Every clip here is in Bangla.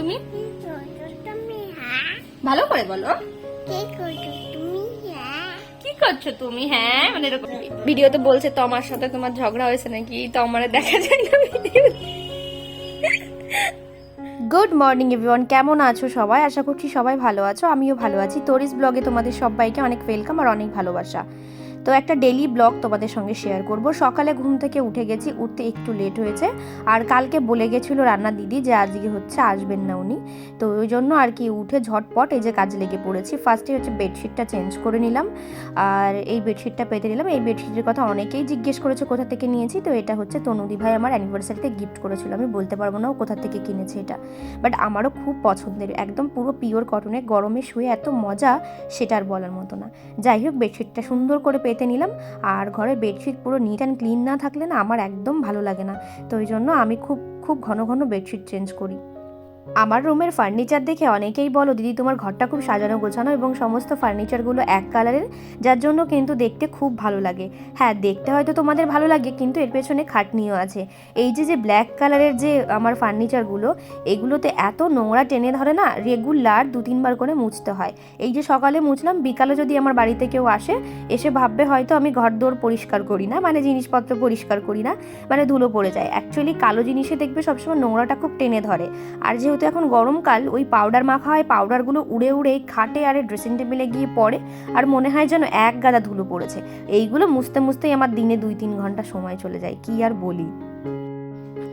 তুমি? ভালো করে বলো। কি করছ তুমি? হ্যাঁ মানে এরকম ভিডিওতে বলছে তোমার সাথে তোমার ঝগড়া হয়েছে নাকি? তো আমার দেখা যায় না গুড মর্নিং এভরিওয়ান কেমন আছো সবাই? আশা করছি সবাই ভালো আছো। আমিও ভালো আছি। তোরিস ব্লগে তোমাদের সবাইকে অনেক ওয়েলকাম আর অনেক ভালোবাসা। তো একটা ডেলি ব্লগ তোমাদের সঙ্গে শেয়ার করব। সকালে ঘুম থেকে উঠে গেছি, উঠতে একটু লেট হয়েছে। আর কালকে বলে গেছিল রান্না দিদি যে আজকে হচ্ছে আসবেন না উনি। তো ওই জন্য আর কি উঠে ঝটপট এই যে কাজ লেগে পড়েছি। ফার্স্টে হচ্ছে বেডশিটটা চেঞ্জ করে নিলাম। আর এই বেডশিটটা পেতে নিলাম। এই বেডশিটের কথা অনেকেই জিজ্ঞেস করেছে, কোথা থেকে নিয়েছি? তো এটা হচ্ছে তনুদি ভাই আমার অ্যানিভার্সারিতে গিফট করেছিল। আমি বলতে পারব না ও কোথা থেকে কিনেছে এটা। বাট আমারও খুব পছন্দের। একদম পুরো পিওর কটনে গরমে শুয়ে এত মজা, সেটা আর বলার মতো না। যাই হোক বেডশিটটা সুন্দর করে পেতে নিলাম। আর ঘরের বেডশিট পুরো নিট অ্যান্ড ক্লিন না থাকলে না আমার একদম ভালো লাগে না। তো ওই জন্য আমি খুব খুব ঘন ঘন বেডশিট চেঞ্জ করি। আমার রুমের ফার্নিচার দেখে অনেকেই বলো, দিদি, তোমার ঘরটা খুব সাজানো, গোছানো এবং সমস্ত ফার্নিচারগুলো এক কালারের, যার জন্য কিন্তু দেখতে খুব ভালো লাগে। হ্যাঁ দেখতে হয়তো তোমাদের ভালো লাগে, কিন্তু এর পেছনে খাটনিও আছে। এই যে যে ব্ল্যাক কালারের যে আমার ফার্নিচারগুলো, এগুলোতে এত নোংরা টেনে ধরে না, রেগুলার দু তিনবার করে মুছতে হয়। এই যে, সকালে মুছলাম, বিকালে যদি আমার বাড়িতে কেউ আসে, এসে ভাববে হয়তো আমি ঘর দৌড় পরিষ্কার করি না মানে জিনিসপত্র পরিষ্কার করি না মানে ধুলো পড়ে যায়। অ্যাকচুয়ালি কালো জিনিসে দেখবে সবসময় নোংরাটা খুব টেনে ধরে। আর যেহেতু এখন গরমকাল, ওই পাউডার মাখা হয় পাউডারগুলো উড়ে উড়ে খাটে আর ড্রেসিং টেবিলে গিয়ে পড়ে আর মনে হয় যেন এক গাদা ধুলো পড়েছে। এইগুলো মুছতে মুছতেই আমার দিনে দুই তিন ঘণ্টা সময় চলে যায়, কি আর বলি।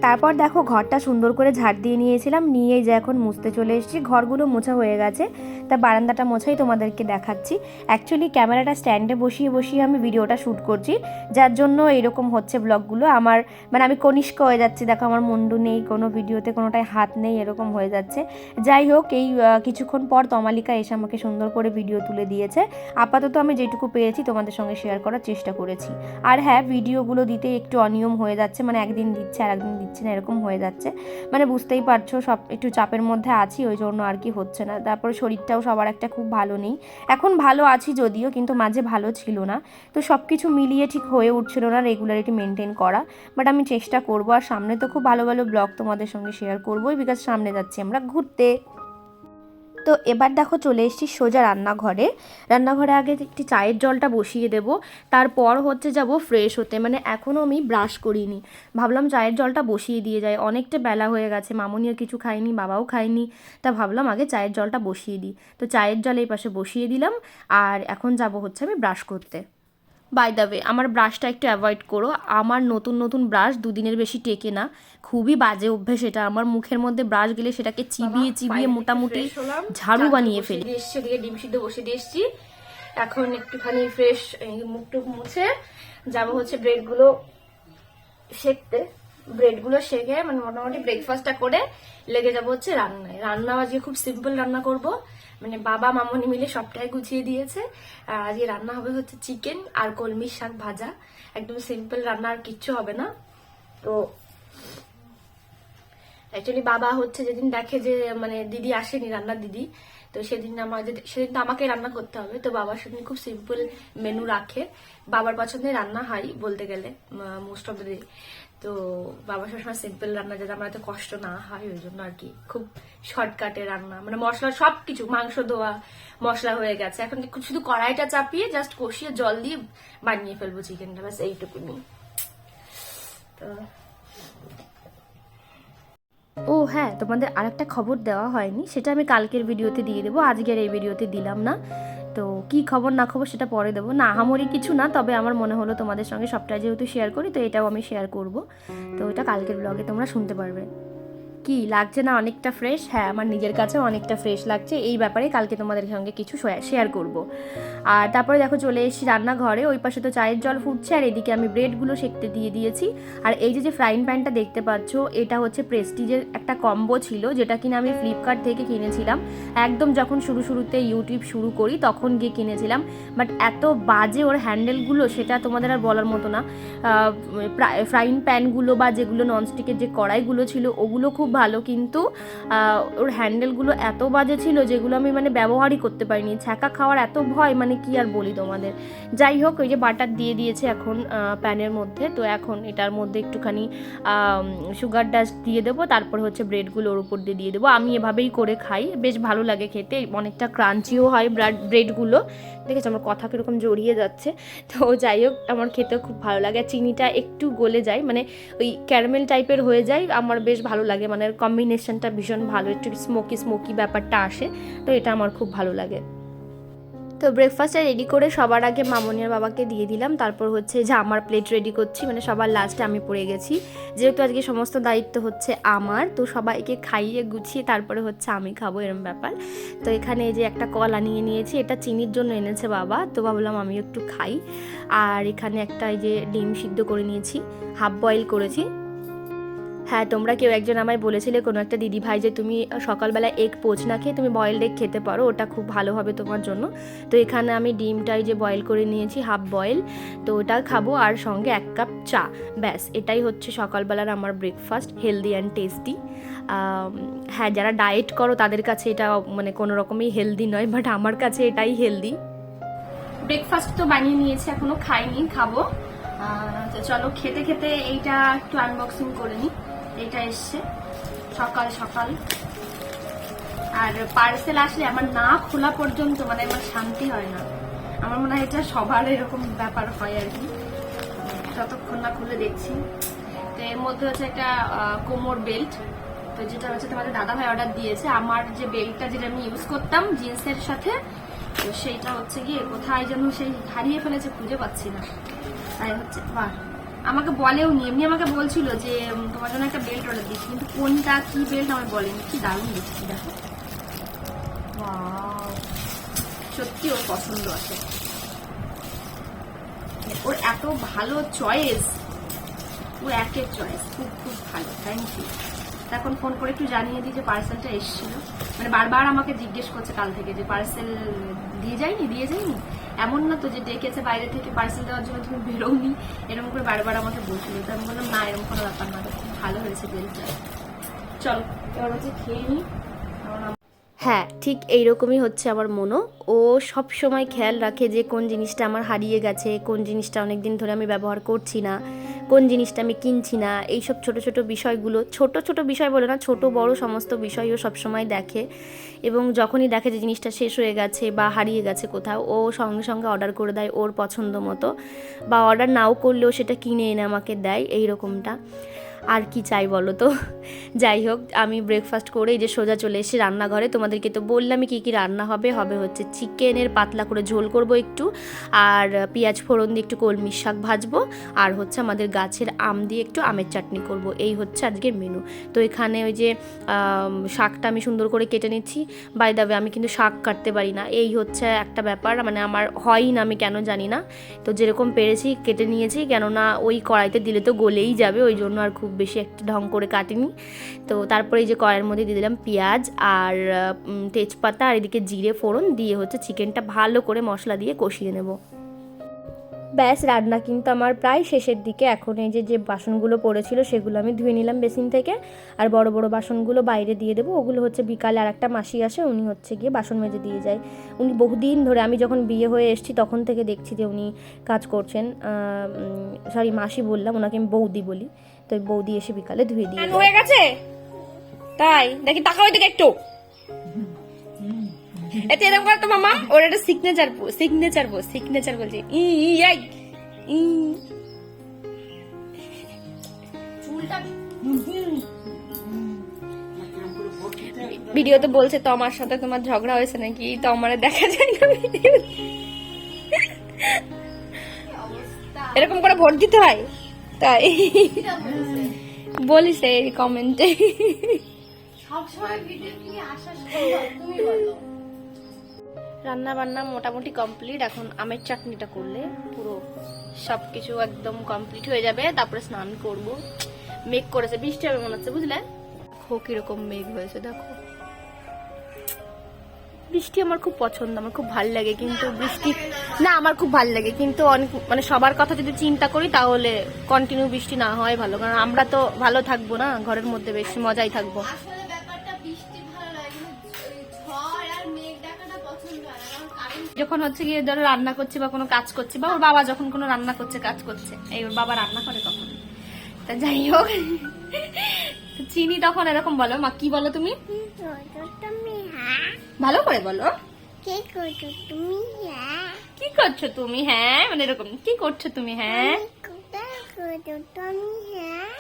তারপর দেখো ঘরটা সুন্দর করে ঝাড় দিয়ে নিয়েছিলাম নিয়ে যে এখন মুছতে চলে এসেছি। ঘরগুলো মোছা হয়ে গেছে, তা বারান্দাটা মোছাই তোমাদেরকে দেখাচ্ছি। অ্যাকচুয়ালি ক্যামেরাটা স্ট্যান্ডে বসিয়ে বসিয়ে আমি ভিডিওটা শ্যুট করছি, যার জন্য এরকম হচ্ছে ব্লগগুলো। আমার মানে আমি কনিষ্ক হয়ে যাচ্ছি, দেখো আমার মুন্ডু নেই, কোনো ভিডিওতে কোনোটায় হাত নেই, এরকম হয়ে যাচ্ছে। যাই হোক, এই কিছুক্ষণ পর তমালিকা এসে আমাকে সুন্দর করে ভিডিও তুলে দিয়েছে। আপাতত আমি যেটুকু পেরেছি তোমাদের সঙ্গে শেয়ার করার চেষ্টা করেছি। আর হ্যাঁ ভিডিওগুলো দিতে একটু অনিয়ম হয়ে যাচ্ছে মানে একদিন দিচ্ছে আর একদিন দিচ্ছে। না, এরকম হয়ে যাচ্ছে। মানে বুঝতেই পারছ, সব একটু চাপের মধ্যে আছি, ওই জন্য আর কি হচ্ছে না। তারপরে শরীরটাও সবার একটা খুব ভালো নেই। এখন ভালো আছি যদিও, কিন্তু মাঝে ভালো ছিল না। তো সব কিছু মিলিয়ে ঠিক হয়ে উঠছিল না রেগুলারিটি মেনটেন করা। বাট আমি চেষ্টা করব, আর সামনে তো খুব ভালো ভালো ব্লগ তোমাদের সঙ্গে শেয়ার করবোই বিকজ সামনে যাচ্ছি আমরা ঘুরতে। তো এবার দেখো চলে এসেছি সোজা রান্নাঘরে। রান্নাঘরে আগে একটি চায়ের জলটা বসিয়ে দেব, তারপর হচ্ছে যাব ফ্রেশ হতে। মানে এখনও আমি ব্রাশ করিনি। ভাবলাম চায়ের জলটা বসিয়ে দিয়ে যায় অনেকটা বেলা হয়ে গেছে, মামনিও কিছু খায়নি, বাবাও খায়নি। তা ভাবলাম আগে চায়ের জলটা বসিয়ে দিই। তো চায়ের জল এই পাশে বসিয়ে দিলাম, আর এখন যাব হচ্ছে আমি ব্রাশ করতে। বাই দ্য ওয়ে আমার ব্রাশটা একটু অ্যাভয়েড করো। আমার নতুন নতুন ব্রাশ দুদিনের বেশি টেকে না। খুবই বাজে অভ্যেস এটা। আমার মুখের মধ্যে ব্রাশ গেলে সেটাকে চিবিয়ে চিবিয়ে মোটামুটি ঝাড়ু বানিয়ে ফেলি। দিয়ে ডিম সিদ্ধ বসে দিয়ে এসছি। এখন একটুখানি ফ্রেশ মুখ টুক মুছে যাব হচ্ছে ব্রেডগুলো সেকতে। ব্রেডগুলো সেকে মানে মোটামুটি ব্রেকফাস্টটা করে লেগে যাব হচ্ছে রান্নায়। রান্না আজকে খুব সিম্পল রান্না করব। মানে বাবা, মামনি মিলে সবটাই গুছিয়ে দিয়েছে। আর আজকে রান্না হবে হচ্ছে চিকেন আর কলমির শাক ভাজা। একদম সিম্পল রান্না, আর কিচ্ছু হবে না। তো অ্যাকচুয়ালি বাবা হচ্ছে যেদিন দেখে যে মানে দিদি আসেনি, রান্নার দিদি, তো সেদিন আমাদের, সেদিন তো আমাকে রান্না করতে হবে। তো বাবার সেদিন খুব সিম্পল মেনু রাখে। বাবার পছন্দে রান্না হয় বলতে গেলে মোস্ট অফ দ্য তো বাবা সবসময় সিম্পল রান্না, যাতে আমার এত কষ্ট না হয়, ওই জন্য আর কি। খুব শর্টকাটে রান্না মানে মশলা সব কিছু মাংস ধোয়া, মশলা হয়ে গেছে। এখন শুধু কড়াইটা চাপিয়ে জাস্ট কষিয়ে জল দিয়ে বানিয়ে ফেলব চিকেনটা ব্যাস এইটুকুনি। তো ও হ্যাঁ তোমাদের আরেকটা খবর দেওয়া হয়নি, সেটা আমি কালকের ভিডিওতে দিয়ে দেবো। আজকের এই ভিডিওতে দিলাম না। তো কি খবর না খবর সেটা পরে দেবো। না, আহামরি কিছু না, তবে আমার মনে হলো তোমাদের সঙ্গে সবটাই যেহেতু শেয়ার করি, তো এটাও আমি শেয়ার করব। তো এটা কালকের ব্লগে তোমরা শুনতে পারবে। কি লাগছে না অনেকটা ফ্রেশ হ্যাঁ আমার নিজের কাছেও অনেকটা ফ্রেশ লাগছে। এই ব্যাপারে কালকে তোমাদের সঙ্গে কিছু শেয়ার করব। আর তারপরে দেখো চলে এসেছি রান্নাঘরে। ওই পাশে তো চায়ের জল ফুটছে আর এদিকে আমি ব্রেডগুলো সেকতে দিয়ে দিয়েছি। আর এই যে যে ফ্রাইং প্যানটা দেখতে পাচ্ছ এটা হচ্ছে প্রেস্টিজের একটা কম্বো ছিল যেটা কিনা আমি ফ্লিপকার্ট থেকে কিনেছিলাম। একদম যখন শুরু শুরুতে ইউটিউব শুরু করি তখন গিয়ে কিনেছিলাম। বাট এত বাজে ওর হ্যান্ডেলগুলো সেটা তোমাদের আর বলার মতো না। ফ্রাইং প্যানগুলো বা যেগুলো ননস্টিকের যে কড়াইগুলো ছিল ওগুলো খুব ভালো, কিন্তু ওর হ্যান্ডেলগুলো এত বাজে ছিল যেগুলো আমি মানে ব্যবহারই করতে পারিনি। ছ্যাঁকা খাওয়ার এত ভয় মানে কি আর বলি তোমাদের? যাই হোক, ওই যে বাটার দিয়ে দিয়েছে এখন প্যানের মধ্যে। তো এখন এটার মধ্যে একটুখানি সুগার ডাস্ট দিয়ে দেবো, তারপর হচ্ছে ব্রেডগুলো ওর উপর দিয়ে দিয়ে দেবো। আমি এভাবেই করে খাই, বেশ ভালো লাগে খেতে, অনেকটা ক্রাঞ্চিও হয় ব্রেড ব্রেডগুলো দেখেছ আমার কথা কীরকম জড়িয়ে যাচ্ছে? তো যাই হোক, আমার খেতেও খুব ভালো লাগে। চিনিটা একটু গলে যায় মানে ওই ক্যারামেল টাইপের হয়ে যায়, আমার বেশ ভালো লাগে মানে কম্বিনেশনটা ভীষণ ভালো, একটু স্মোকি স্মোকি ব্যাপারটা আসে, তো এটা আমার খুব ভালো লাগে। তো ব্রেকফাস্টটা রেডি করে সবার আগে মামনিয়ার বাবাকে দিয়ে দিলাম, তারপর হচ্ছে যে আমার প্লেট রেডি করছি মানে সবার লাস্টে আমি পড়ে গেছি। যেহেতু আজকে সমস্ত দায়িত্ব হচ্ছে আমার, তো সবাইকে খাইয়ে গুছিয়ে তারপরে হচ্ছে আমি খাব, এরম ব্যাপার। তো এখানে যে একটা কলা নিয়ে নিয়েছি, এটা চিনির জন্য এনেছে বাবা, তো ভাবলাম আমি একটু খাই। আর এখানে একটা এই যে ডিম সিদ্ধ করে নিয়েছি হাফ বয়েল করেছি হ্যাঁ তোমরা কেউ একজন আমায় বলেছিলে কোনো একটা দিদি ভাই যে তুমি সকালবেলা এগ পোচ না খেয়ে তুমি বয়েলড এগ খেতে পারো, ওটা খুব ভালো হবে তোমার জন্য। তো এখানে আমি ডিমটাই যে বয়েল করে নিয়েছি হাফ বয়েল তো ওটা খাব আর সঙ্গে এক কাপ চা। ব্যাস, এটাই হচ্ছে সকালবেলার আমার ব্রেকফাস্ট হেলদি অ্যান্ড টেস্টি হ্যাঁ যারা ডায়েট করো তাদের কাছে এটা মানে কোনো রকমই হেলদি নয় বাট আমার কাছে এটাই হেলদি ব্রেকফাস্ট তো বানিয়ে নিয়েছি, এখনও খাইনি, খাব। চলো, খেতে খেতে এইটা একটু আনবক্সিং করে নিই। এইটা এসছে। সকাল সকাল। আর পার্সেল আসলে আমার না খোলা পর্যন্ত মানে আমার শান্তি হয় না। আমার মনে হয় এটা সবার এরকম ব্যাপার হয় আর কি। যতক্ষণ না খুলে দেখছি। তো এর মধ্যে হচ্ছে একটা কোমর বেল্ট তো যেটা হচ্ছে তোমাদের দাদা ভাই অর্ডার দিয়েছে। আমার যে বেল্টটা যেটা আমি ইউজ করতাম জিন্সের সাথে, তো সেইটা হচ্ছে গিয়ে কোথায় যেন সেই হারিয়ে ফেলেছে, খুঁজে পাচ্ছি না। তাই হচ্ছে, বাহ। আমাকে বলেও নি। এমনি আমাকে বলছিল যে তোমার জন্য একটা বেল্ট অর্ডার দিচ্ছি। কিন্তু কোনটা কি বেল্ট আমার বলেনি। কি দারুণ দেখছি দেখো! সত্যি ওর পছন্দ আছে। ওর এত ভালো চয়েস ওর একের চয়েস খুব খুব ভালো। থ্যাংক ইউ এখন ফোন করে একটু জানিয়ে দিই যে পার্সেলটা এসেছিল। মানে বারবার আমাকে জিজ্ঞেস করছে কাল থেকে যে পার্সেল দিয়ে যায়নি দিয়ে যায়নি? এমন না তো যে ডেকেছে বাইরে থেকে পার্সেল দেওয়ার জন্য তুমি বেরোনি এরকম করে বারবার আমাকে বলছিল। তো আমি বললাম, না, এরকম কোনো ব্যাপার না। ভালো হয়েছে বেলটা চলো। এবার হচ্ছে খেয়ে নিই হ্যাঁ ঠিক এইরকমই হচ্ছে আমার মনও। ও সব সময় খেয়াল রাখে যে কোন জিনিসটা আমার হারিয়ে গেছে, কোন জিনিসটা অনেক দিন ধরে আমি ব্যবহার করছি না, কোন জিনিসটা আমি কিনছি না, এইসব ছোট ছোট বিষয়গুলো, ছোট ছোট বিষয় বলে না, ছোট বড় সমস্ত বিষয় ও সবসময় দেখে। এবং যখনই দেখে যে জিনিসটা শেষ হয়ে গেছে বা হারিয়ে গেছে কোথাও, ও সঙ্গে সঙ্গে অর্ডার করে দেয় ওর পছন্দ মতো। বা অর্ডার নাও করলেও সেটা কিনে এনে আমাকে দেয় এই রকমটা আর কি চাই বলো তো? যাই হোক, আমি ব্রেকফাস্ট করে এই যে সোজা চলে এসে রান্নাঘরে। তোমাদেরকে তো বললামই কী কী রান্না হবে। হবে হচ্ছে চিকেনের পাতলা করে ঝোল করব একটু, আর পেঁয়াজ ফোড়ন দিয়ে একটু কলমি শাক ভাজবো, আর হচ্ছে আমাদের গাছের আম দিয়ে একটু আমের চাটনি করব। এই হচ্ছে আজকের মেনু তো এখানে ওই যে শাকটা আমি সুন্দর করে কেটে নিচ্ছি। বাই দাবে আমি কিন্তু শাক কাটতে পারি না। এই হচ্ছে একটা ব্যাপার মানে আমার হয়ই না, আমি কেন জানি না। তো যেরকম পেরেছি, কেটে নিয়েছি, কেননা ওই কড়াইতে দিলে তো গলেই যাবে, ওই জন্য আর খুব বেশি একটা ঢং করে কাটিনি। তো তারপরে এই যে কড়াইয়ের মধ্যে দিয়ে দিলাম পেঁয়াজ আর তেজপাতা আর এদিকে জিরে ফোড়ন দিয়ে হচ্ছে চিকেনটা ভালো করে মশলা দিয়ে কষিয়ে নেব। ব্যাস, রান্না কিন্তু আমার প্রায় শেষের দিকে। এখন এই যে যে বাসনগুলো পড়েছিল সেগুলো আমি ধুয়ে নিলাম বেসিন থেকে। আর বড় বড় বাসনগুলো বাইরে দিয়ে দেবো। ওগুলো হচ্ছে বিকালে আর একটা মাসি আসে, উনি হচ্ছে গিয়ে বাসন মেজে দিয়ে যায়। উনি বহুদিন ধরে, আমি যখন বিয়ে হয়ে এসেছি তখন থেকে দেখছি যে উনি কাজ করছেন। সরি মাসি বললাম, ওনাকে আমি বৌদি বলি। তো বৌদি এসে বিকালে ধুয়ে দিয়ে হয়ে গেছে? তাই? দেখি তাকাও দিকে একটু। এটা এরকম করে তো মামা ওর একটা সিগনেচার সিগনেচার বল সিগনেচার বলছে ই ই আই ই। ভিডিওতে বলছে তো আমার সাথে তোমার ঝগড়া হয়েছে নাকি? তো আমার দেখা যায় না ভিডিও এরকম করে ভোট দিতে হয়? তাই। বলিস এই কমেন্টে। রান্না বান্না মোটামুটি কমপ্লিট এখন আমের চাটনিটা করলে পুরো সবকিছু একদম কমপ্লিট হয়ে যাবে তারপরে স্নান করব। মেঘ করেছে বৃষ্টি হবে মনে হচ্ছে বুঝলে? দেখো কীরকম মেঘ হয়েছে দেখো। বৃষ্টি আমার খুব পছন্দ আমার খুব ভালো লাগে কিন্তু বৃষ্টি না আমার খুব ভালো লাগে কিন্তু অনেক মানে সবার কথা যদি চিন্তা করি তাহলে কন্টিনিউ বৃষ্টি না হয় ভালো কারণ আমরা তো ভালো থাকব না ঘরের মধ্যে বেশি মজাই থাকব। আসলে ব্যাপারটা বৃষ্টি ভালো লাগে কিন্তু ওই ঝড় আর মেঘ ডাকাটা পছন্দ না কারণ কারেন্ট যখন হচ্ছে গিয়ে ধরো রান্না করছে বা কোনো কাজ করছে বা ওর বাবা যখন কোনো রান্না করছে কাজ করছে এই ওর বাবা রান্না করে তখন। তা যাই হোক চিনি তখন এরকম বলো মা কি বলো তুমি? তুমি হ্যাঁ ভালো করে বলো। কি করছ তুমি? হ্যাঁ। কি করছ তুমি? হ্যাঁ মানে এরকম কি করছ তুমি? হ্যাঁ। হ্যাঁ।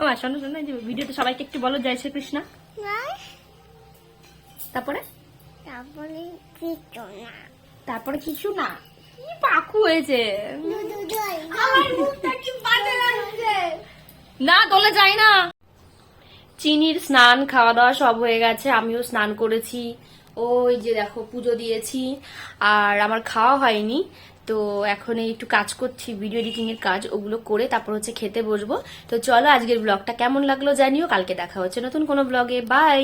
ও শোনো শোনো যে ভিডিওতে সবাইকে একটু বলো জয় শ্রীকৃষ্ণ। তারপরে? তারপরে কিছু না। তারপরে কিছু না? কি পাখু হয়েছে? না তোলা যায় না। চিনির স্নান খাওয়া দাওয়া সব হয়ে গেছে, আমিও স্নান করেছি। ওই যে দেখো, পুজো দিয়েছি, আর আমার খাওয়া হয়নি, তো এখন একটু কাজ করছি ভিডিও এডিটিং এর কাজ, ওগুলো করে তারপর হচ্ছে খেতে বসবো। তো চলো আজকের ব্লগটা কেমন লাগল জানিও, কালকে দেখা হচ্ছে নতুন কোনো ব্লগে বাই